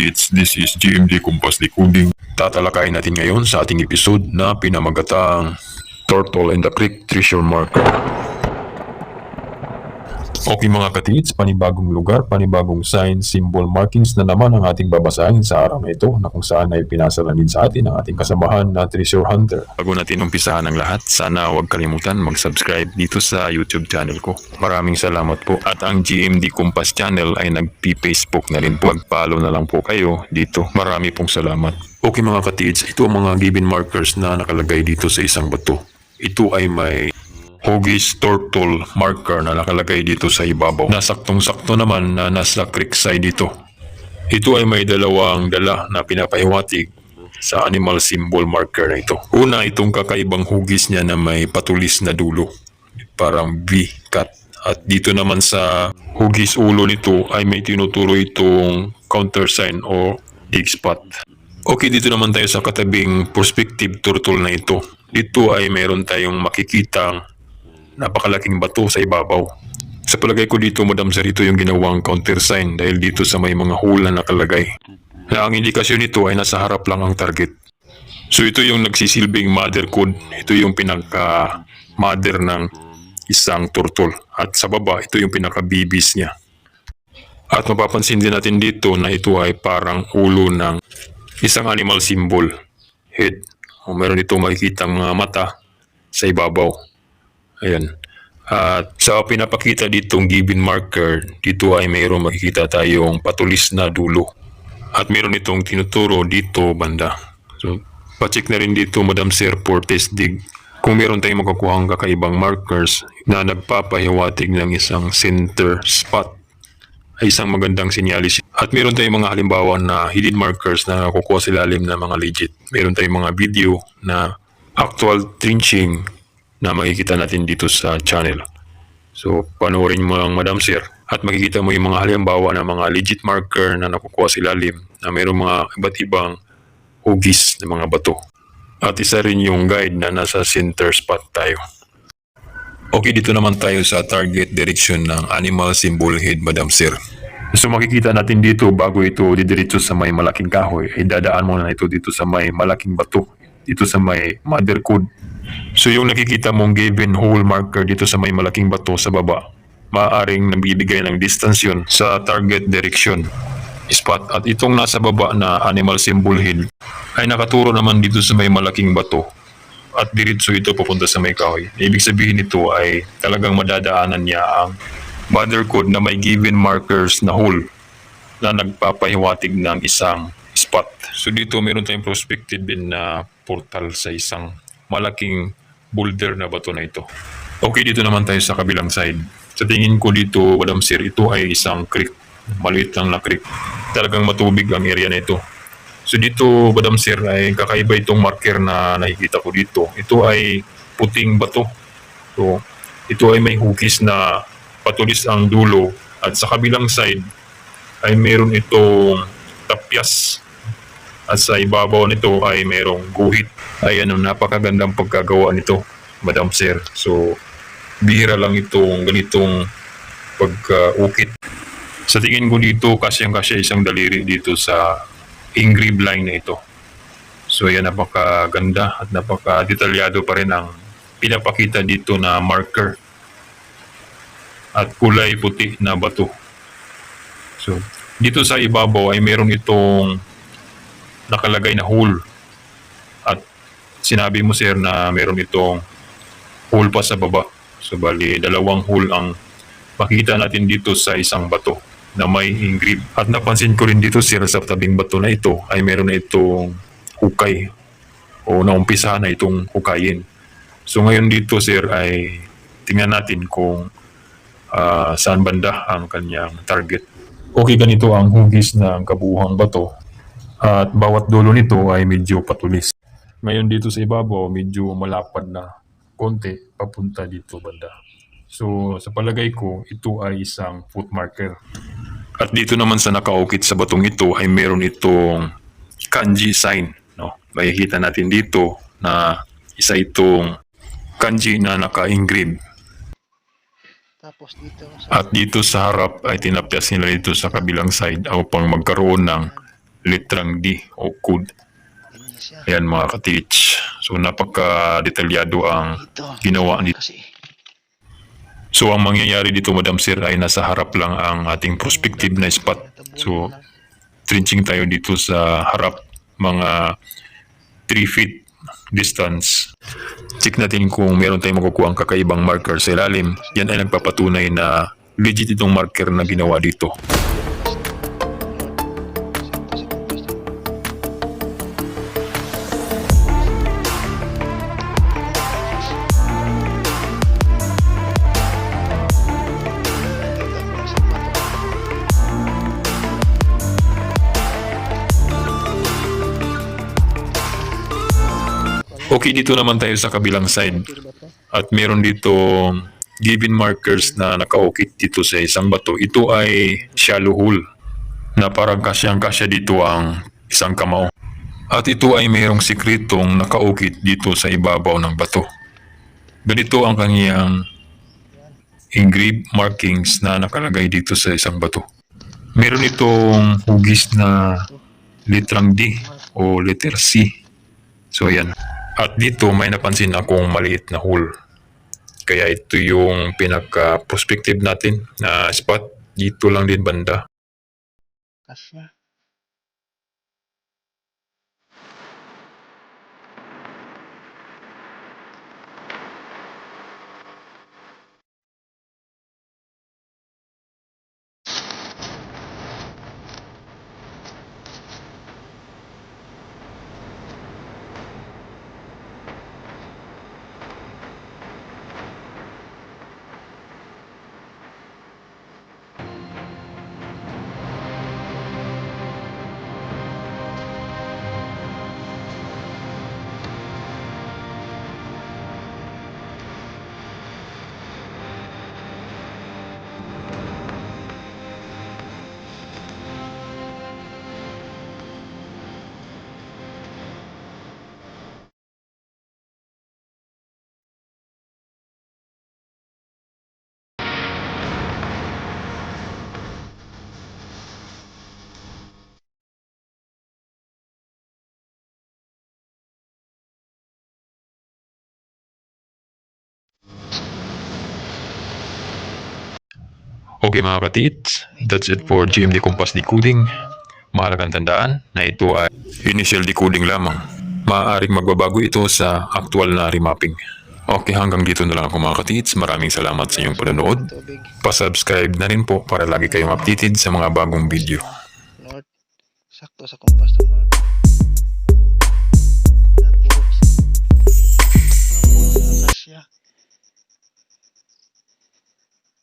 katiits, this is GMD Kumpas Decoding. Tatalakayin natin ngayon sa ating episode na pinamagatang Turtle and the Creek Treasure Marker. Okay mga katiits, panibagong lugar, panibagong sign, symbol, markings na naman ang ating babasahin sa araw na ito na kung saan ay pinasalamin sa atin ang ating kasamahan na treasure hunter. Bago natin umpisahan ang lahat, sana huwag kalimutan mag-subscribe dito sa YouTube channel ko. Maraming salamat po. At ang GMD Kumpas channel ay nag-Facebook na rin po. Mag-follow na lang po kayo dito. Marami pong salamat. Okay mga katiits, ito ang mga given markers na nakalagay dito sa isang bato. Ito ay may Huggies turtle marker na nakalagay dito sa ibabaw. Nasaktong-sakto naman na nasa creek side dito. Ito ay may dalawang dala na pinapahiwatig sa animal symbol marker na ito. Una, itong kakaibang hugis niya na may patulis na dulo. Parang V-cut. At dito naman sa hugis ulo nito ay may tinuturo itong countersign o dig spot. Okay, dito naman tayo sa katabing perspective turtle na ito. Dito ay meron tayong makikitang napakalaking bato sa ibabaw. Sa palagay ko dito, Madam Sir, ito yung ginawang countersign dahil dito sa may mga hula nakalagay. Na ang indikasyon nito ay nasa harap lang ang target. So ito yung nagsisilbing mother code. Ito yung pinaka-mother ng isang turtle. At sa baba, ito yung pinaka-bibis niya. At mapapansin din natin dito na ito ay parang ulo ng isang animal symbol. Head. O meron ito makikita mga mata sa ibabaw. Ayan. At sa pinapakita ditong given marker, dito ay mayroong makikita tayong patulis na dulo. At meron itong tinuturo dito banda. So, pacheck na rin dito Madam Sir for test dig. Kung meron tayong makukuhang kakaibang markers na nagpapahiwatig ng isang center spot ay isang magandang sinyalis. At meron tayong mga halimbawa na hidden markers na nakukuha sa ilalim ng mga legit. Meron tayong mga video na actual trenching na makikita natin dito sa channel. So, panoorin mo lang Madam Sir at makikita mo yung mga halimbawa ng mga legit marker na nakukuha sa ilalim na mayroong mga iba't ibang hugis ng mga bato. At isa rin yung guide na nasa center spot tayo. Okay, dito naman tayo sa target direction ng animal symbol head, Madam Sir. So makikita natin dito bago ito didiretso sa may malaking kahoy, ay dadaan muna ito dito sa may malaking bato, dito sa may mother code. So yung nakikita mong given hole marker dito sa may malaking bato sa baba, maaaring nabibigay ng distance yun sa target direction spot. At itong nasa baba na animal symbol head ay nakaturo naman dito sa may malaking bato at diretso ito papunta sa may kahoy. Ibig sabihin nito ay talagang madadaanan niya ang mother code na may given markers na hole na nagpapahiwatig ng isang spot. So dito meron tayong prospective din na portal sa isang malaking boulder na bato na ito. Okay, dito naman tayo sa kabilang side. Sa tingin ko dito, Madam Sir, ito ay isang creek. Maliit lang na creek. Talagang matubig ang area na ito. So dito, Madam Sir, ay kakaiba itong marker na nakikita ko dito. Ito ay puting bato. So, ito ay may hugis na patulis ang dulo at sa kabilang side ay meron itong tapyas at sa ibabaw nito ay merong guhit. Ay ano, napakagandang pagkagawa nito, Madam Sir. So, bihira lang itong ganitong pagkaukit. Sa tingin ko dito, kasyang kasya isang daliri dito sa engrave line na ito. So yan, napakaganda at napaka-detalyado pa rin ang pinapakita dito na marker at kulay puti na bato. So, dito sa ibabaw ay meron itong nakalagay na hole. At sinabi mo sir na meron itong hole pa sa baba. So bali, dalawang hole ang makita natin dito sa isang bato na may engrave. At napansin ko rin dito sir sa tabing bato na ito ay meron na itong hukay o naumpisa na itong hukayin. So ngayon dito sir ay tingnan natin kung ah, saan banda ang kanyang target. Okay, ganito ang hugis ng kabuhang bato at bawat dulo nito ay medyo patulis. Ngayon dito sa ibabaw, medyo malapad na konti papunta dito banda. So sa palagay ko, ito ay isang foot marker. At dito naman sa nakaukit sa batong ito ay meron itong kanji sign. No? Makikita natin dito na isa itong kanji na naka-engrave Tapos dito sa At dito sa harap ay tinapyas nila dito sa kabilang side upang magkaroon ng litrang D o code. Ayan mga ka-teach. So napaka-detalyado ang ginawa ni Kasi So ang mangyayari dito Madam Sir ay nasa harap lang ang ating prospective na spot. So trenching tayo dito sa harap mga 3 feet distance. Check natin kung meron tayong makukuha ang kakaibang marker sa ilalim. Yan ay nagpapatunay na legit itong marker na ginawa dito. Okay, dito naman tayo sa kabilang side. At meron dito given markers na nakaukit dito sa isang bato. Ito ay shallow hole na parang kasyang kasya dito ang isang kamao. At ito ay mayroong sikretong nakaukit dito sa ibabaw ng bato. Ganito ang kanyang engraved markings na nakalagay dito sa isang bato. Meron itong hugis na litrang D o letter C. So ayan. At dito may napansin akong maliit na hole. Kaya ito yung pinaka-prospective natin na spot. Dito lang din banda. Kasya. Okay mga katits, that's it for GMD Compass Decoding. Mahalagang tandaan na ito ay initial decoding lamang. Maaaring magbabago ito sa actual na remapping. Okay, hanggang dito na lang ako mga katits. Maraming salamat sa inyong panonood. Pa-subscribe na rin po para lagi kayong updated sa mga bagong video. North. Sakto sa kompas ng north.